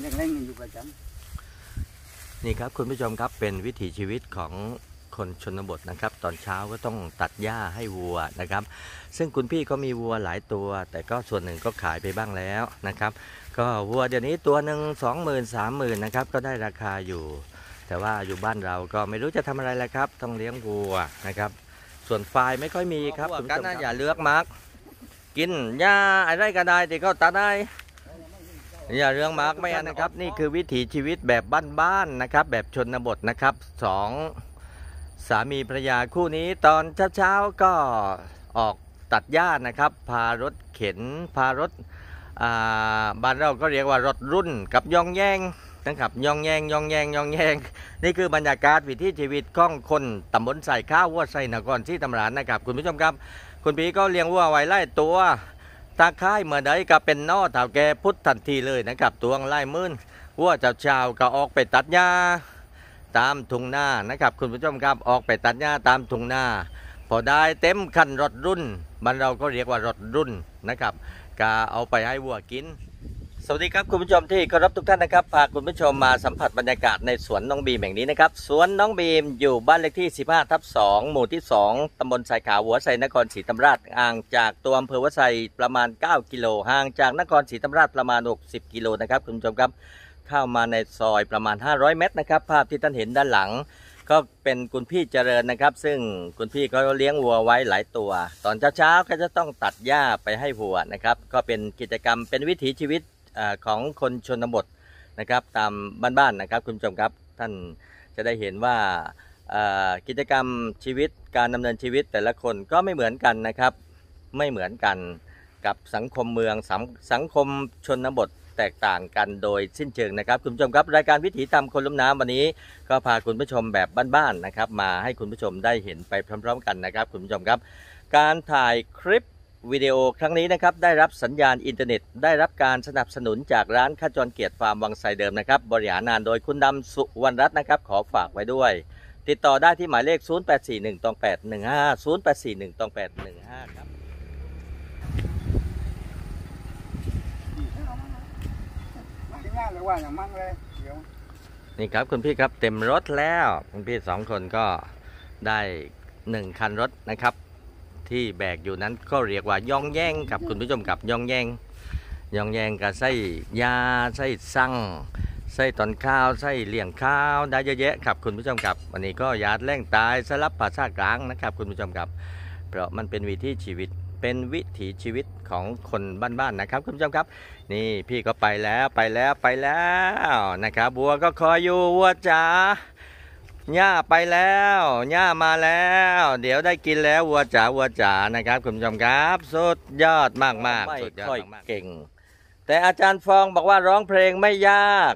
เลี้ยงเล่นอยู่ประจนี่ครับคุณผู้ชมครับเป็นวิถีชีวิตของคนชนบทนะครับ ตอนเช้าก็ต้องตัดหญ้าให้วัวนะครับ ซึ่งคุณพี่ก็มีวัวหลายตัว แต่ก็ส่วนหนึ่งก็ขายไปบ้างแล้วนะครับ ก็วัวเดี๋ยวนี้ตัวหนึ่งสองหมื่นสามหมื่นนะครับก็ได้ราคาอยู่ แต่ว่าอยู่บ้านเราก็ไม่รู้จะทำอะไรแล้วครับ ต้องเลี้ยงวัวนะครับ ส่วนควายไม่ค่อยมีครับคุณผู้ชมครับอย่าเลือกมาร์กกินหญ้าอะไรก็ได้ที่เขาตัดได้ อย่าเรื่องมาร์กไม่อันนะครับ นี่คือวิถีชีวิตแบบบ้านๆนะครับ แบบชนบทนะครับสองสามีภรรยาคู่นี้ตอนเช้าๆก็ออกตัดหญ้านะครับ พารถเข็นพารถบ้านเราก็เรียกว่ารถรุ่นกับยองแยงนะครับยองแยงยองแยงยองแยง นี่คือบรรยากาศวิถีชีวิตของคนตำบลใส่ข้าววัวใส่นครที่ตำรานนะครับ คุณผู้ชมครับ คุณพี่ก็เลี้ยงวัวไว้ไล่ตัว ตาค่ายเมื่อใดก็เป็นนอเต่าแกพุทธทันทีเลยนะครับตวงไล่มื่นวัวเจ้าชาวก็ออกไปตัดหญ้าตามทุ่งนานะครับ คุณผู้ชมครับออกไปตัดหญ้าตามทุ่งนาพอได้เต็มคันรถรุ่นมันเราก็เรียกว่ารถรุ่นนะครับก็เอาไปให้วัวกิน สวัสดีครับคุณผู้ชมที่เคารพทุกท่านนะครับพาคุณผู้ชมมาสัมผัสบรรยากาศในสวนน้องบีมแห่งนี้นะครับสวนน้องบีมอยู่บ้านเลขที่ 15 ทับ 2 หมู่ที่ 2 ตำบลสายขาวหัวไซนครศรีธรรมราชห่างจากตัวอำเภอวัดไซประมาณ 9 กิโลห่างจากนครศรีธรรมราชประมาณ 60 กิโลนะครับคุณผู้ชมครับเข้ามาในซอยประมาณ 500 เมตรนะครับภาพที่ท่านเห็นด้านหลัง ก็เป็นคุณพี่เจริญนะครับ ซึ่งคุณพี่ก็เลี้ยงวัวไว้หลายตัว ตอนเช้าๆก็จะต้องตัดหญ้าไปให้วัวนะครับก็เป็นกิจกรรมเป็นวิถีชีวิต ของคนชนบทนะครับตามบ้านๆนะครับคุณผู้ชมครับท่านจะได้เห็นว่ากิจกรรมชีวิตการดำเนินชีวิตแต่ละคนก็ไม่เหมือนกันนะครับ ไม่เหมือนกันกับสังคมเมืองสังสังคมชนบทแตกต่างกันโดยสิ้นเชิงนะครับคุณผู้ชมครับรายการวิถีตามคนลุ่มน้ำวันนี้ ก็พาคุณผู้ชมแบบบ้านๆนะครับ มาให้คุณผู้ชมได้เห็นไปพร้อม ๆ กันนะครับ คุณผู้ชมครับ การถ่ายคลิป วิดีโอครั้งนี้นะครับได้รับสัญญาณอินเทอร์เน็ต ได้รับการสนับสนุนจากร้านขจรเกียรติฟาร์มวังไซเดิมนะครับบริหารงานโดยคุณดำสุวรรณรัตน์นะครับขอฝากไว้ด้วย ติดต่อได้ที่หมายเลข 0841ตอง815 0841ตอง815 ครับำมาที่หน้าเลยว่าอย่างมั่งเลยเดี๋ยวนี่ครับคุณพี่ครับเต็มรถแล้ว คุณพี่สองคนก็ได้หนึ่งคันรถนะครับ ที่แบกอยู่นั้นก็เรียกว่าย่องแย่งกับคุณผู้ชมกับย่องแย่งย่องแย่งกับไส้ยาไส้สั่งไส้ตอนข้าวไส้เลี่ยงข้าวได้เยอะแยะครับคุณผู้ชมครับวันนี้ก็ยาดแร่งตายสลับภาษากลางนะครับ คุณผู้ชมครับ เพราะมันเป็นวิถีชีวิตเป็นวิถีชีวิตของคนบ้านๆนะครับ คุณผู้ชมครับ นี่พี่ก็ไปแล้วไปแล้วไปแล้วนะครับวัวก็คอยอยู่วัวจ๋า หญ้าไปแล้วหญ้ามาแล้ว เดี๋ยวได้กินแล้ววัวจ๋าวัวจ๋านะครับคุณผู้ชมครับสุดยอดมากมากสุดยอดมากๆเก่ง แต่อาจารย์ฟองบอกว่าร้องเพลงไม่ยาก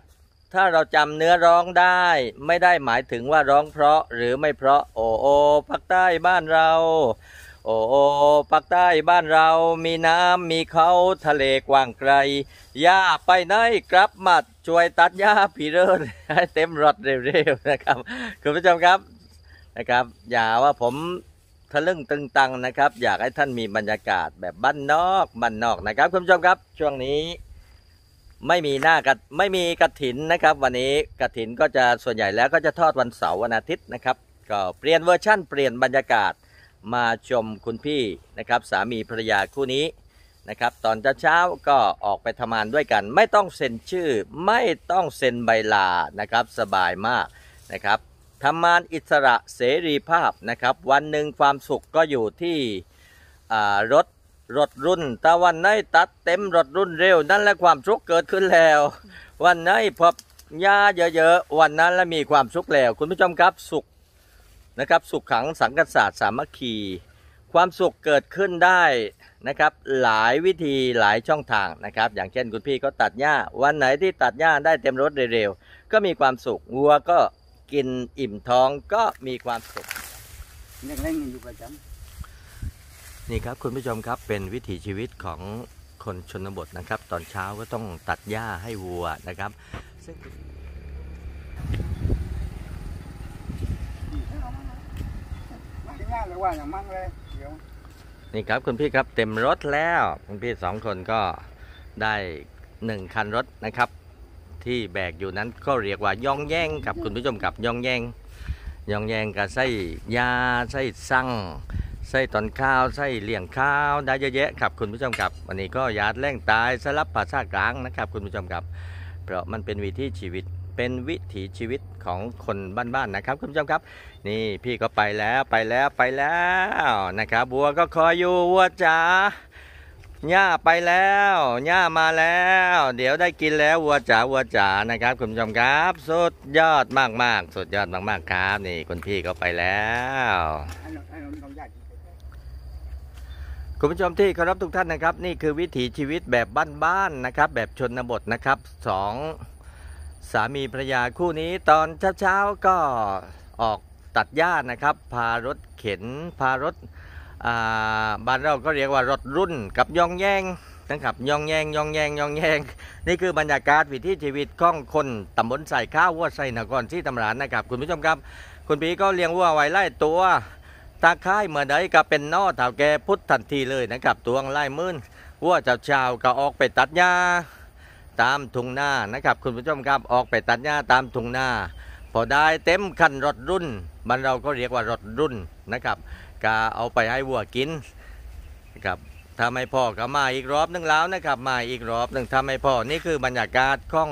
ถ้าเราจำเนื้อร้องได้ ไม่ได้หมายถึงว่าร้องเพราะหรือไม่เพราะโอโอภาคใต้บ้านเรา โอ้โอภาคใต้บ้านเรามีน้ำมีเขาทะเลกว้างไกลย่าไปไหนกลับมาช่วยตัดหญ้าผีเรินให้เต็มรถเร็วๆนะครับคุณผู้ชมครับนะครับ อย่าว่าผมทะลึ่งตึงตังนะครับ อยากให้ท่านมีบรรยากาศแบบบ้านนอกบ้านนอกนะครับคุณผู้ชมครับ ช่วงนี้ไม่มีหน้ากระไม่มีกระถินนะครับ วันนี้กระถินก็จะส่วนใหญ่แล้วก็จะทอดวันเสาร์วันอาทิตย์นะครับ ก็เปลี่ยนเวอร์ชั่นเปลี่ยนบรรยากาศ มาชมคุณพี่นะครับสามีภรรยาคู่นี้นะครับตอนเช้าก็ออกไปทำงานด้วยกัน ไม่ต้องเซ็นชื่อ ไม่ต้องเซ็นใบลานะครับสบายมากนะครับทำงานอิสระเสรีภาพนะครับวันหนึ่งความสุขก็อยู่ที่รถรถรุ่นแต่วันไหนตัดเต็มรถรุ่นเร็ว นั่นแหละความสุขเกิดขึ้นแล้ว วันไหนพบหญ้าเยอะๆวันนั้นแล้วมีความสุขแล้ว คุณผู้ชมครับสุข นะครับ สุขขังสังกษาสตร์สามัคคี ความสุขเกิดขึ้นได้นะครับ หลายวิธีหลายช่องทางนะครับ อย่างเช่นคุณพี่ก็ตัดหญ้า วันไหนที่ตัดหญ้าได้เต็มรถเร็วๆก็มีความสุขวัวก็กินอิ่มท้องก็มีความสุขเลี้ยงเล่นอยู่ประจนี่ครับคุณผู้ชมครับเป็นวิถีชีวิตของคนชนบทนะครับ ตอนเช้าก็ต้องตัดหญ้าให้วัวนะครับซึ่งำมาที่หน้าเลย ว่าอย่างมั่งเลยเดี๋ยวนี่ครับคุณพี่ครับเต็มรถแล้วคุณพี่สองคนก็ได้หนึ่งคันรถนะครับ ที่แบกอยู่นั้นก็เรียกว่าย่องแย่งครับคุณผู้ชมครับย่องแย่งย่องแย่งกับไส้ยาไส้สั่งไส้ตอนข้าวไส้เลี้ยงข้าวได้เยอะแยะครับคุณผู้ชมครับวันนี้ก็ยาดแร่งตายสลับภาษากลางนะครับ คุณผู้ชมครับ เพราะมันเป็นวิถีชีวิต เป็นวิถีชีวิตของคนบ้านๆนะครับคุณผู้ชมครับ นี่พี่ก็ไปแล้วไปแล้วไปแล้วนะครับวัวก็คอยอยู่วัวจ๋าหญ้าไปแล้วหญ้ามาแล้ว เดี๋ยวได้กินแล้ววัวจ๋าวัวจ๋านะครับคุณผู้ชมครับ สุดยอดมากๆ สุดยอดมากๆครับนี่คุณพี่ก็ไปแล้วคุณผู้ชมที่เคารพทุกท่านนะครับ นี่คือวิถีชีวิตแบบบ้านๆนะครับ แบบชนบทนะครับสอง สามีภรรยาคู่นี้ตอนเช้าๆก็ออกตัดหญ้านะครับ พารถเข็น พารถบ้านเราก็เรียกว่ารถรุ่นกับยองแยงนะครับยองแยงยองแยงยองแยง นี่คือบรรยากาศวิถีชีวิตของคนตำบลใส่ข้าววัวใส่นครที่ตำรานนะครับ คุณผู้ชมครับ คุณพี่ก็เลี้ยงวัวไว้ไล่ตัวตาค่ายเมื่อใดก็เป็นนอเถ่าแกพุทธทันทีเลยนะครับตวงไล่มื่นวัวเจ้าชาวก็ออกไปตัดหญ้า ตามทุ่งนานะครับ คุณผู้ชมครับออกไปตัดหญ้าตามทุ่งนาพอได้เต็มคันรถรุ่นมันเราก็เรียกว่ารถรุ่นนะครับก็เอาไปให้วัวกินนะครับถ้าไม่พอก็มาอีกรอบหนึงแล้วนะครับ มาอีกรอบหนึ่งถ้าไม่พอนี่คือบรรยากาศของ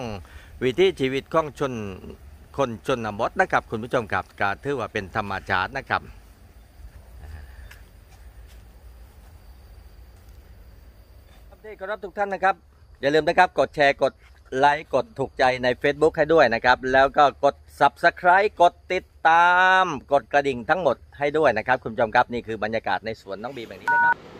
วิถีชีวิตของชนคนชนบทนะครับ คุณผู้ชมครับก็ถือว่าเป็นธรรมชาตินะครับครับที่เคารพทุกท่านนะครับ อย่าลืมนะครับ กดแชร์กดไลค์กดถูกใจใน Facebook ให้ด้วยนะครับ แล้วก็กด Subscribe กดติดตาม กดกระดิ่งทั้งหมดให้ด้วยนะครับ คุณผู้ชมครับ นี่คือบรรยากาศในสวนน้องบีมแบบนี้นะครับ